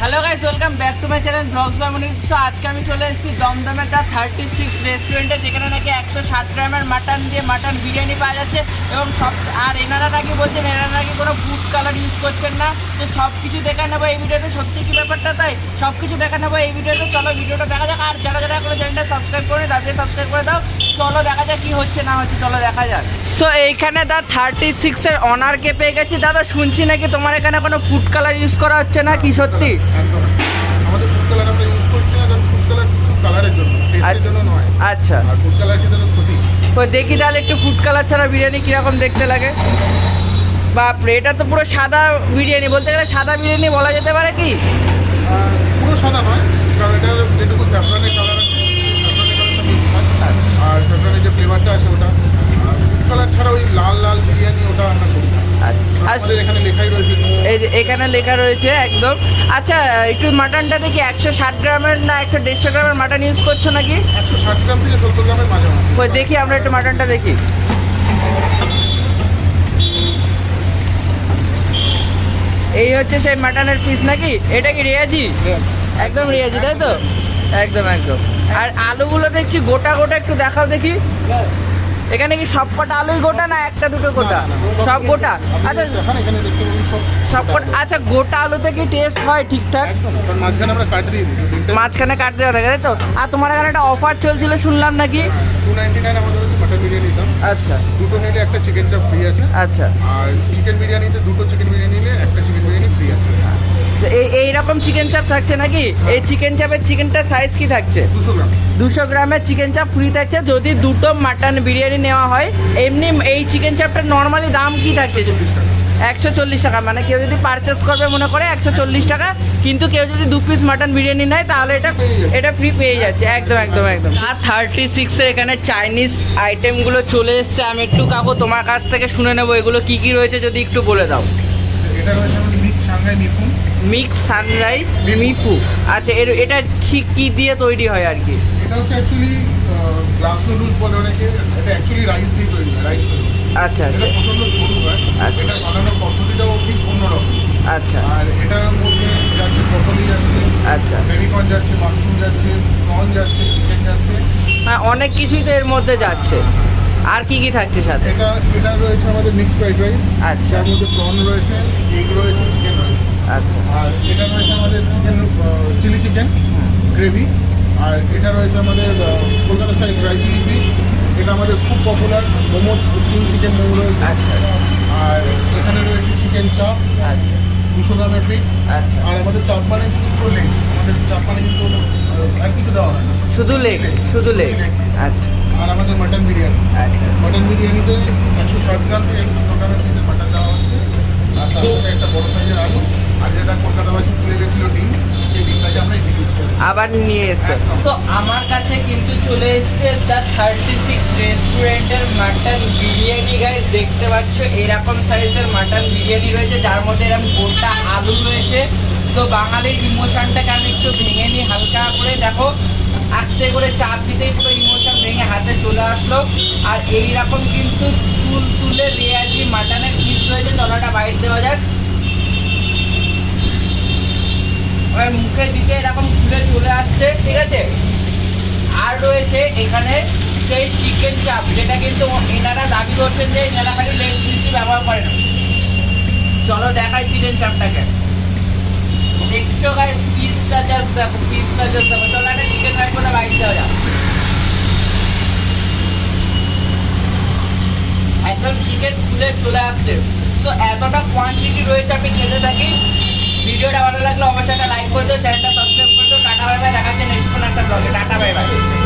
Hello guys welcome back to my channel vlogs Bamni so আজকে আমি চলে এসেছি দমদমের দা থার্টি সিক্স রেস্টুরেন্টে যেখানে নাকি একশো সাত গ্রামের মাটন দিয়ে মাটন বিরিয়ানি পাওয়া যাচ্ছে এবং সব আর এনারা নাকি বলছেন, এনারা নাকি কোনো ফুড কালার ইউজ করছেন না। তো সব কিছু দেখা নেব এই ভিডিওতে। সত্যি কি ব্যাপারটা তাই? সব কিছু দেখা নেব এই ভিডিওতে। চলো ভিডিওটা দেখা যাক। আর যারা যারা এখনও চ্যানেলটা সাবস্ক্রাইব করে তাদের সাবস্ক্রাইব করে দাও। চলো দেখা যাক কি হচ্ছে না হচ্ছে চলো দেখা যাক। সো এইখানে দা থার্টি সিক্সের অনারকে পেয়ে গেছি। দাদা শুনছি নাকি তোমার এখানে কোনো ফুড কালার ইউজ করা হচ্ছে না কি সত্যি? আমাদের ফুড কালার আমরা ইউজ করছি না কারণ ফুড কালার কালারের জন্য টেস্টের জন্য নয়। আচ্ছা। আর ফুড কালার খেতে তো ক্ষতি। তো দেখি তাহলে একটু ফুড কালার ছাড়া বিরিয়ানি কীরকম দেখতে লাগে। বাপরে এটা তো পুরো সাদা বিরিয়ানি বলতে গেলে সাদা বিরিয়ানি বলা যেতে পারে কি? পুরো সাদা নয় কারণ এটা যেটুকু স্যাফরানের কালার আছে স্যাফরানের কালারটা মিক্স হয় আর স্যাফরানের যে ফ্লেভারটা আছে ওটা আর ফুড কালার ছাড়া ওই লাল লাল বিরিয়ানি ওটা আমরা করি না। আর আমাদের এখানে লেখাই রয়েছে no এই যে এখানে লেখা রয়েছে একদম। আচ্ছা একটু মাটনটা দেখি একশো ষাট গ্রামের না একশো দেড়শো গ্রামের মাটন ইউজ করছ নাকি? একশো ষাট গ্রাম থেকে সত্তর গ্রামের মাঝে মাঝে দেখি আমরা একটু মাটনটা দেখি। এই হচ্ছে সেই মাটনের পিস নাকি? এটা কি রেয়াজি? একদম রিয়াজি তাই তো? একদম একদম। আর আলুগুলো দেখছি গোটা গোটা একটু দেখাও দেখি। এখানে কি সব কটা আলুই গোটা না একটা দুটো গোটা? সব গোটা? আচ্ছা সব কটা আচ্ছা গোটা আলুতে কি টেস্ট হয় ঠিকঠাক? মাঝখানে আমরা কাট দিয়ে দিই মাঝখানে কাট দেওয়া থাকে তাই তো? আর তোমার এখানে একটা অফার চলছিল শুনলাম নাকি? দাম আচ্ছা। দুটো নিলে একটা চিকেন চাপ ফ্রি আছে। আচ্ছা। আর চিকেন বিরিয়ানিতে দুটো চিকেন বিরিয়ানি নিলে একটা চিকেন বিরিয়ানি ফ্রি আছে। তো এই এইরকম চিকেন চাপ থাকছে নাকি? এই চিকেন চাপের চিকেনটার সাইজ কি থাকছে? দুশো গ্রাম। দুশো গ্রামের চিকেন চাপ ফ্রি থাকছে। যদি দুটো মাটন বিরিয়ানি নেওয়া হয় এমনি এই চিকেন চাপটার নর্মালি দাম কি থাকছে? একশো চল্লিশ টাকা। মানে কেউ যদি পারচেস করবে মনে করে একশো চল্লিশ টাকা কিন্তু কেউ যদি দু পিস মাটন বিরিয়ানি নেয় তাহলে এটা এটা ফ্রি পেয়ে যাচ্ছে। একদম একদম একদম। আর থার্টি সিক্সের এখানে চাইনিজ আইটেমগুলো চলে এসছে। আমি একটু কাকু তোমার কাছ থেকে শুনে নেব। এগুলো কি কি রয়েছে যদি একটু বলে দাও। এটা সাংহাই নিফুন মিক্স সানরাইজ মিফু আচ্ছা এর এটা ঠিক কি দিয়ে তৈরি হয় আর কি? এটা হচ্ছে অ্যাকচুয়ালি গ্লাস নুডলস বলে অনেকে এটা অ্যাকচুয়ালি রাইস দিয়ে তৈরি হয় রাইস আচ্ছা এটা আচ্ছা প্রচণ্ড সরু হয় আচ্ছা। এটা বানানোর পদ্ধতিটাও ঠিক অন্যরকম। আচ্ছা। আর এটার মধ্যে যাচ্ছে ব্রকলি যাচ্ছে আচ্ছা। বেবিকর্ন যাচ্ছে মাশরুম যাচ্ছে প্রন যাচ্ছে চিকেন যাচ্ছে। হ্যাঁ অনেক কিছুই তো এর মধ্যে যাচ্ছে। আর কি কি থাকছে সাথে? এটা এটা রয়েছে আমাদের মিক্সড ফ্রাইড রাইস আচ্ছা। যার মধ্যে প্রন রয়েছে এগ রয়েছে আচ্ছা। আর এটা রয়েছে আমাদের চিকেন চিলি চিকেন গ্রেভি আর এটা রয়েছে আমাদের Kolkata style dry chilli fish এটা আমাদের খুব popular momo steam chicken momo রয়েছে। আচ্ছা। আর এখানে রয়েছে চিকেন চাপ আচ্ছা। দুশো গ্রামের পিস আচ্ছা। আর আমাদের চাপ মানে কিন্তু লেগ আমাদের চাপ মানে কিন্তু আর কিছু দেওয়া হয় না। শুধু লেগ শুধু লেগ আচ্ছা। আর আমাদের মাটন বিরিয়ানি আচ্ছা। মাটন বিরিয়ানিতে একশো ষাট গ্রাম থেকে একশো সত্তর গ্রামের পিসের মাটন দেওয়া হচ্ছে। আর তার সাথে একটা বড় সাইজের আলু। আর যেটা কলকাতাবাসী তুলে গেছিল ডিম সেই ডিমটাকে আমরা ইউজ করি আবার নিয়ে এসছে তো আমার কাছে কিন্তু চলে এসছে দ্য থার্টি সিক্স রেস্টুরেন্টের মাটন বিরিয়ানি গাইস দেখতে পাচ্ছ এরকম সাইজের মাটন বিরিয়ানি রয়েছে যার মধ্যে এরকম গোটা আলু রয়েছে। তো বাঙালির ইমোশনটাকে আমি একটু ভেঙে নিই হালকা করে দেখো আস্তে করে চাপ দিতেই পুরো ইমোশন ভেঙে হাতে চলে আসলো। আর এই রকম কিন্তু তুল তুলে রেয়াজি মাটনের পিস রয়েছে তলাটা বাইর দেওয়া যাক। আর মুখে দিতে এরকম খুলে চলে আসছে, ঠিক আছে? আর রয়েছে এখানে সেই চিকেন চাপ যেটা কিন্তু এনারা দাবি করছেন যে এনারা খালি লেগ পিসই ব্যবহার করে না। চলো দেখাই চিকেন চাপটাকে দেখছ গাইস পিসটা জাস্ট দেখো পিসটা জাস্ট দেখো। চলো একটা চিকেন ফ্রাই করে বাইট দেওয়া যাক। একদম চিকেন খুলে চলে আসছে। সো এতটা কোয়ান্টিটি রয়েছে আমি খেতে থাকি। ভিডিওটা ভালো লাগলে অবশ্যই একটা লাইক করে চ্যানেলটা সাবস্ক্রাইব করে দিও টাটা বাই দেখাচ্ছে নেক্সট কোনো একটা ব্লগে টাটা বাই বাই